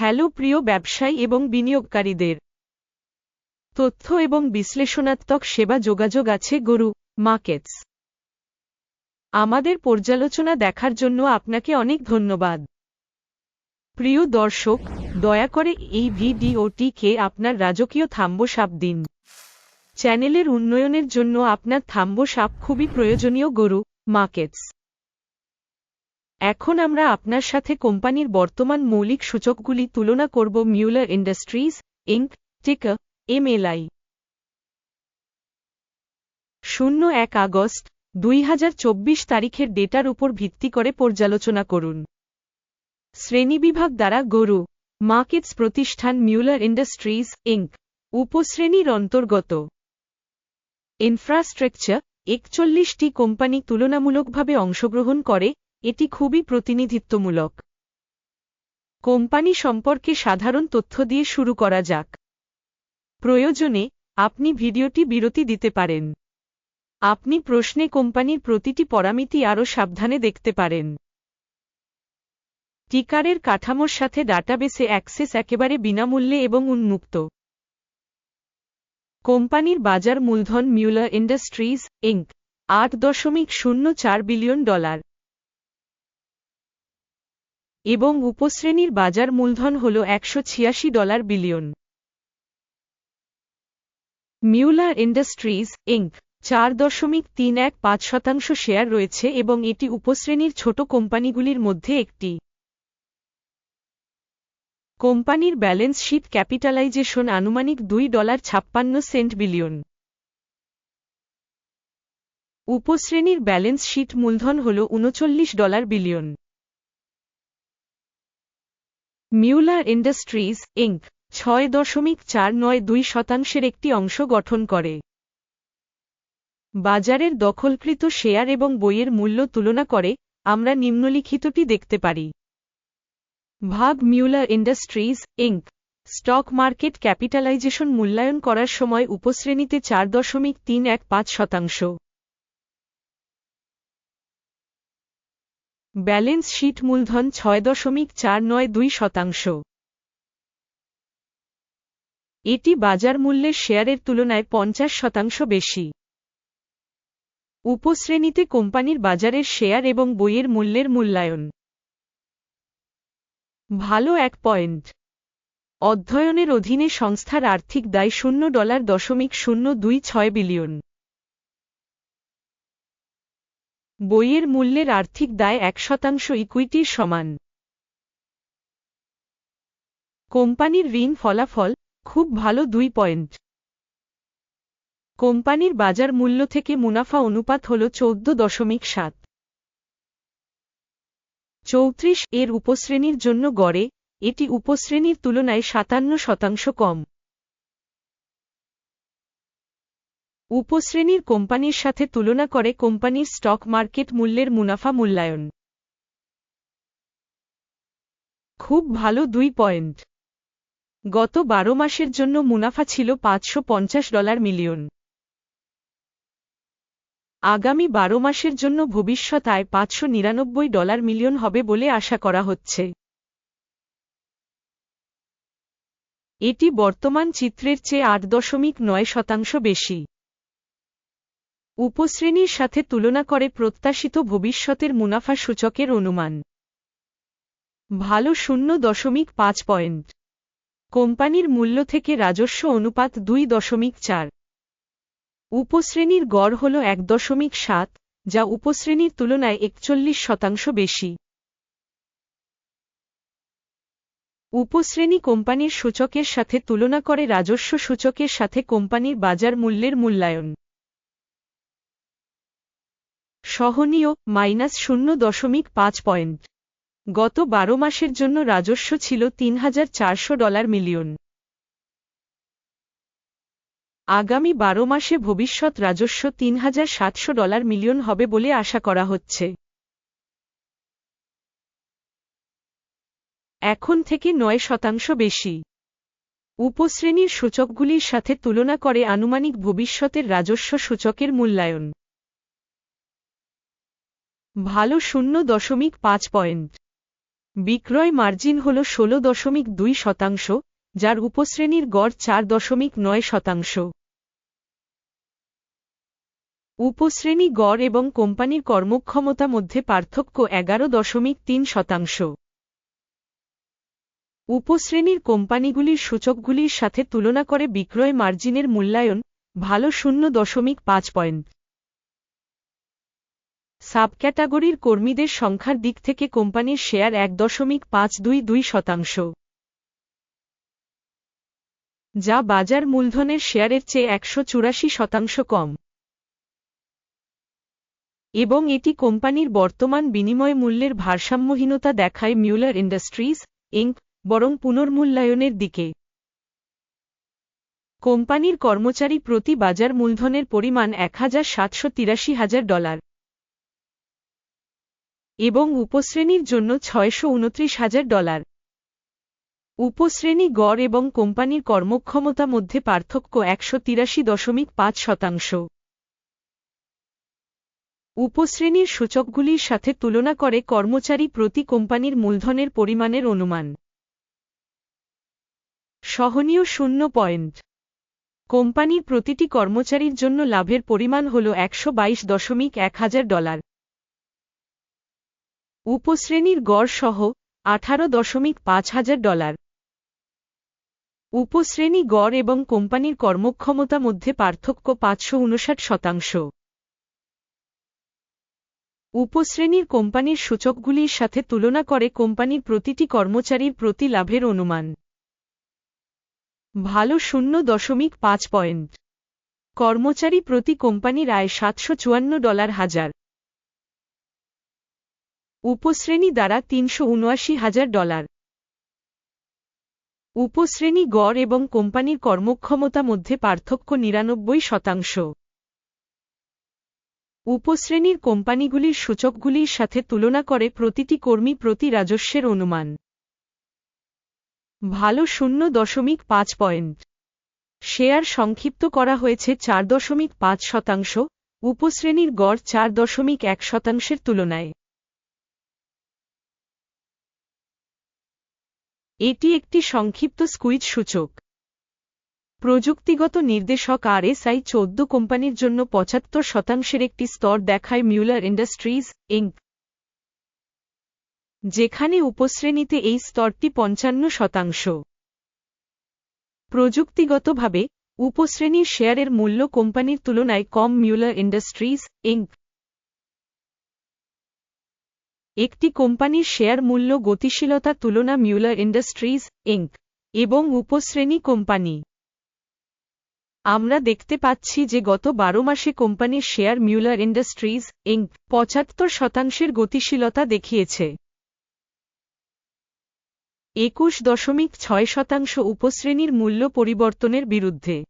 Hello প্রিয় ব্যবসায়ী এবং বিনিয়োগকারীদের। তথ্য এবং বিশ্লেষণাত্মক সেবা যোগাযোগ আছে গরু মার্কেটস। আমাদের পর্যালোচনা দেখার জন্য আপনাকে অনেক ধন্যবাদ। প্রিয় দর্শক, দয়া করে এই ভিডিওটিকে আপনার রাজকীয় থাম্বসাপ দিন। চ্যানেলের উন্নয়নের জন্য আপনার থাম্বসাপ খুবই প্রয়োজনীয় গরু মার্কেটস। এখন আমরা আপনার সাথে কোম্পানির বর্তমান মৌলিক সূচকগুলি তুলনা করব Mueller Industries, Inc, ticker, MLI. শূন্য এক আগস্ট, দুই হাজার চব্বিশ তারিখের ডেটার উপর ভিত্তি করে পর্যালোচনা করুন। শ্রেণীবিভাগ দ্বারা গরু, মার্কেটস প্রতিষ্ঠান মিউলার ইন্ডাস্ট্রিজ, ইঙ্ক, উপশ্রেণীর অন্তর্গত। ইনফ্রাস্ট্রাকচার, একচল্লিশটি কোম্পানি তুলনামূলকভাবে অংশগ্রহণ করে এটি খুবই প্রতিনিধিত্বমূলক। কোম্পানি সম্পর্কে সাধারণ তথ্য দিয়ে শুরু করা যাক। প্রয়োজনে আপনি ভিডিওটি বিরতি দিতে পারেন। আপনি প্রশ্নে কোম্পানির প্রতিটি পরামিতি আরও সাবধানে দেখতে পারেন। টিকারের কাঠামোর সাথে ডাটাবেসে অ্যাক্সেস একেবারে বিনামূল্যে এবং উন্মুক্ত। কোম্পানির বাজার মূলধন মিউলার ইন্ডাস্ট্রিজ ইঙ্ক আট দশমিক শূন্য চার বিলিয়ন ডলার। এবং উপশ্রেণীর বাজার মূলধন হল একশো ছিয়াশি dollar billion. Mueller Industries Inc চার দশমিক তিন এক পাঁচ শতাংশ শেয়ার রয়েছে এবং এটি উপশ্রেণীর ছোট কোম্পানিগুলির মধ্যে একটি। কোম্পানির ব্যালেন্স শিট ক্যাপিটালাইজেশন আনুমানিক দুই ডলার ছাপ্পান্ন সেন্ট বিলিয়ন। উপশ্রেণীর ব্যালেন্স শিট মূলধন হল উনচল্লিশ dollar billion. Mueller Industries Inc ছয় দশমিক চার নয় দুই শতাংশের একটি অংশ গঠন করে। বাজারের দখলকৃত শেয়ার এবং বইয়ের মূল্য তুলনা করে আমরা নিম্নলিখিতটি দেখতে পারি। ভাগ Mueller Industries Inc stock market capitalization মূল্যায়ন করার সময় উপশ্রেণীতে চার দশমিক তিন এক পাঁচ শতাংশ। ব্যালেন্স শিট মূলধন ছয় দশমিক চার নয় দুই শতাংশ। এটি বাজার মূল্যের শেয়ারের তুলনায় পঞ্চাশ শতাংশ বেশি। উপশ্রেণীতে কোম্পানির বাজারের শেয়ার এবং বইয়ের মূল্যের মূল্যায়ন। ভালো এক পয়েন্ট। অধ্যয়নের অধীনে সংস্থার আর্থিক দায় শূন্য ডলার দশমিক শূন্য দুই ছয় বিলিয়ন। বইয়ের মূল্যের আর্থিক দায় এক শতাংশ ইকুইটির সমান। কোম্পানির ঋণ ফলাফল, খুব ভালো দুই পয়েন্ট। কোম্পানির বাজার মূল্য থেকে মুনাফা অনুপাত হল চৌদ্দ দশমিক সাত। চৌত্রিশ এর উপশ্রেণীর জন্য গড়ে, এটি উপশ্রেণীর তুলনায় সাতান্ন শতাংশ কম। উপশ্রেণীর কোম্পানির সাথে তুলনা করে কোম্পানির স্টক মার্কেট মূল্যের মুনাফা মূল্যায়ন। খুব ভালো দুই পয়েন্ট। গত বারো মাসের জন্য মুনাফা ছিল পাঁচশো পঞ্চাশ ডলার মিলিয়ন। আগামী বারো মাসের জন্য ভবিষ্যৎ আয় পাঁচশো নিরানব্বই ডলার মিলিয়ন হবে বলে আশা করা হচ্ছে। এটি বর্তমান চিত্রের চেয়ে আট দশমিক নয় শতাংশ বেশি। উপশ্রেণীর সাথে তুলনা করে প্রত্যাশিত ভবিষ্যতের মুনাফা সূচকের অনুমান। ভালো শূন্য দশমিক পাঁচ পয়েন্ট। কোম্পানির মূল্য থেকে রাজস্ব অনুপাত দুই দশমিক চার। উপশ্রেণীর গড় হল এক দশমিক সাত, যা উপশ্রেণীর তুলনায় একচল্লিশ শতাংশ বেশি। উপশ্রেণী কোম্পানির সূচকের সাথে তুলনা করে রাজস্ব সূচকের সাথে কোম্পানির বাজার মূল্যের মূল্যায়ন। সহনীয়, মাইনাস শূন্য দশমিক পাঁচ পয়েন্ট। গত বারো মাসের জন্য রাজস্ব ছিল তিন হাজার চারশো ডলার মিলিয়ন। আগামী বারো মাসে ভবিষ্যৎ রাজস্ব তিন হাজার সাতশো ডলার মিলিয়ন হবে বলে আশা করা হচ্ছে। এখন থেকে নয় শতাংশ বেশি। উপশ্রেণীর সূচকগুলির সাথে তুলনা করে আনুমানিক ভবিষ্যতের রাজস্ব সূচকের মূল্যায়ন। ভালো শূন্য দশমিক পাঁচ পয়েন্ট। বিক্রয় মার্জিন হল ষোলো দশমিক দুই শতাংশ, যার উপশ্রেণীর গড় চার দশমিক নয় শতাংশ। উপশ্রেণী গড় এবং কোম্পানির কর্মক্ষমতা মধ্যে পার্থক্য এগারো দশমিক তিন শতাংশ। উপশ্রেণীর কোম্পানিগুলির সূচকগুলির সাথে তুলনা করে বিক্রয় মার্জিনের মূল্যায়ন ভালো শূন্য দশমিক পাঁচ পয়েন্ট। সাবক্যাটাগরির কর্মীদের সংখ্যার দিক থেকে কোম্পানির শেয়ার এক দশমিক পাঁচ দুই দুই শতাংশ। যা বাজার মূলধনের শেয়ারের চেয়ে একশো চুরাশি শতাংশ কম। এবং এটি কোম্পানির বর্তমান বিনিময় মূল্যের ভারসাম্যহীনতা দেখায় মিউলার ইন্ডাস্ট্রিজ ইঙ্ক বরং পুনর্মূল্যায়নের দিকে। কোম্পানির কর্মচারী প্রতি বাজার মূলধনের পরিমাণ এক হাজার সাতশো তিরাশি হাজার ডলার। এবং উপশ্রেণীর জন্য ছয়শো উনত্রিশ হাজার ডলার। উপশ্রেণী গড় এবং কোম্পানির কর্মক্ষমতা মধ্যে পার্থক্য একশো তিরাশি দশমিক পাঁচ শতাংশ। উপশ্রেণীর সূচকগুলির সাথে তুলনা করে কর্মচারী প্রতি কোম্পানির মূলধনের পরিমাণের অনুমান। সহনীয় শূন্য পয়েন্ট। কোম্পানির প্রতিটি কর্মচারীর জন্য লাভের পরিমাণ হল একশো বাইশ দশমিক এক হাজার ডলার। উপশ্রেণীর গড় সহ আঠারো দশমিক পাঁচ হাজার ডলার। উপশ্রেণী গড় এবং কোম্পানির কর্মক্ষমতা মধ্যে পার্থক্য পাঁচশো উনষাট শতাংশ। উপশ্রেণীর কোম্পানির সূচকগুলির সাথে তুলনা করে কোম্পানির প্রতিটি কর্মচারীর প্রতি লাভের অনুমান। ভালো শূন্য দশমিক পাঁচ পয়েন্ট। কর্মচারী প্রতি কোম্পানির আয় সাতশো চুয়ান্ন ডলার হাজার। উপশ্রেণী দ্বারা তিনশো হাজার ডলার। উপশ্রেণী গড় এবং কোম্পানির কর্মক্ষমতা মধ্যে পার্থক্য নিরানব্বই শতাংশ। উপশ্রেণীর কোম্পানিগুলির সূচকগুলির সাথে তুলনা করে প্রতিটি কর্মী প্রতি রাজস্বের অনুমান। ভালো শূন্য দশমিক পাঁচ পয়েন্ট। শেয়ার সংক্ষিপ্ত করা হয়েছে চার দশমিক পাঁচ শতাংশ, উপশ্রেণীর গড় চার দশমিক এক শতাংশের তুলনায়। এটি একটি সংক্ষিপ্ত স্কুইজ সূচক। প্রযুক্তিগত নির্দেশক আরএসআই চৌদ্দ কোম্পানির জন্য পঁচাত্তর শতাংশের একটি স্তর দেখায় মিউলার ইন্ডাস্ট্রিজ ইঙ্ক যেখানে উপশ্রেণীতে এই স্তরটি পঞ্চান্ন শতাংশ। প্রযুক্তিগতভাবে, উপশ্রেণীর শেয়ারের মূল্য কোম্পানির তুলনায় কম মিউলার ইন্ডাস্ট্রিজ ইঙ্ক একটি কোম্পানির শেয়ার মূল্য গতিশীলতা তুলনা মিউলার ইন্ডাস্ট্রিজ ইঙ্ক এবং উপশ্রেণী কোম্পানি। আমরা দেখতে পাচ্ছি যে গত বারো মাসে কোম্পানির শেয়ার মিউলার ইন্ডাস্ট্রিজ ইঙ্ক পঁচাত্তর শতাংশের গতিশীলতা দেখিয়েছে। একুশ দশমিক ছয় শতাংশ উপশ্রেণীর মূল্য পরিবর্তনের বিরুদ্ধে।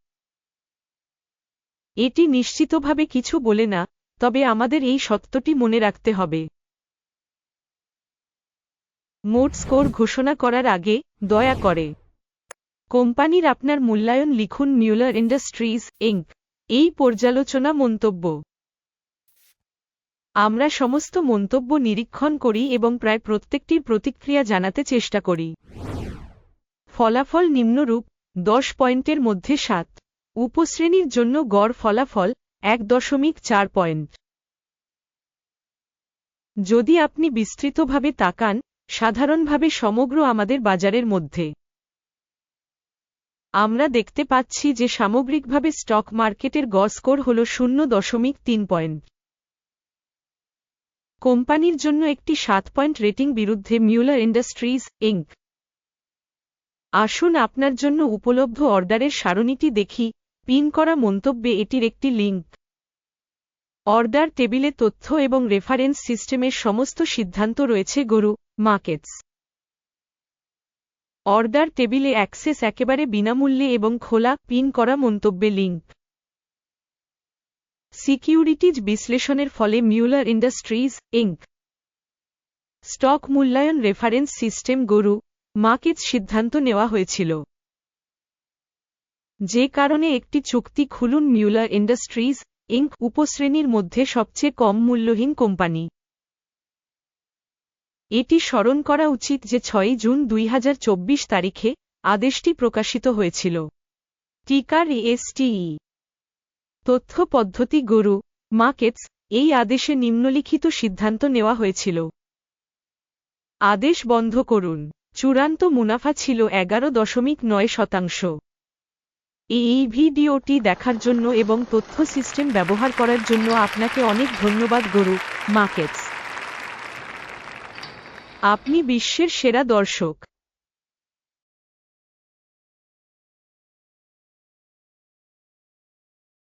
এটি নিশ্চিতভাবে কিছু বলে না, তবে আমাদের এই সত্যটি মনে রাখতে হবে। মোট স্কোর ঘোষণা করার আগে দয়া করে কোম্পানির আপনার মূল্যায়ন লিখুন মিউলার ইন্ডাস্ট্রিজ ইঙ্ক এই পর্যালোচনা মন্তব্য। আমরা সমস্ত মন্তব্য নিরীক্ষণ করি এবং প্রায় প্রত্যেকটির প্রতিক্রিয়া জানাতে চেষ্টা করি। ফলাফল নিম্নরূপ, দশ পয়েন্টের মধ্যে সাত। উপশ্রেণীর জন্য গড় ফলাফল এক দশমিক চার পয়েন্ট। যদি আপনি বিস্তৃতভাবে তাকান সাধারণভাবে সমগ্র আমাদের বাজারের মধ্যে। আমরা দেখতে পাচ্ছি যে সামগ্রিকভাবে স্টক মার্কেটের গ স্কোর হল শূন্য দশমিক তিন পয়েন্ট। কোম্পানির জন্য একটি সাত পয়েন্ট রেটিং বিরুদ্ধে মিউলার ইন্ডাস্ট্রিজ ইঙ্ক আসুন আপনার জন্য উপলব্ধ অর্ডারের সারণীটি দেখি, পিন করা মন্তব্যে এটির একটি লিঙ্ক অর্ডার টেবিলে তথ্য এবং রেফারেন্স সিস্টেমের সমস্ত সিদ্ধান্ত রয়েছে, গরু। মার্কেটস অর্ডার টেবিলে অ্যাক্সেস একেবারে বিনামূল্যে এবং খোলা পিন করা মন্তব্যে লিঙ্ক সিকিউরিটিজ বিশ্লেষণের ফলে মিউলার ইন্ডাস্ট্রিজ ইঙ্ক স্টক মূল্যায়ন রেফারেন্স সিস্টেম গরু মার্কেটস সিদ্ধান্ত নেওয়া হয়েছিল। যে কারণে একটি চুক্তি খুলুন মিউলার ইন্ডাস্ট্রিজ ইঙ্ক উপশ্রেণীর মধ্যে সবচেয়ে কম মূল্যহীন কোম্পানি। এটি স্মরণ করা উচিত যে ছয়ই জুন দুই হাজার চব্বিশ তারিখে আদেশটি প্রকাশিত হয়েছিল। টিকার এসটিই তথ্য পদ্ধতি গরু মার্কেটস এই আদেশে নিম্নলিখিত সিদ্ধান্ত নেওয়া হয়েছিল। আদেশ বন্ধ করুন। চূড়ান্ত মুনাফা ছিল এগারো দশমিক নয় শতাংশ। এই ভিডিওটি দেখার জন্য এবং তথ্য সিস্টেম ব্যবহার করার জন্য আপনাকে অনেক ধন্যবাদ গরু মার্কেটস আপনি বিশ্বের সেরা দর্শক।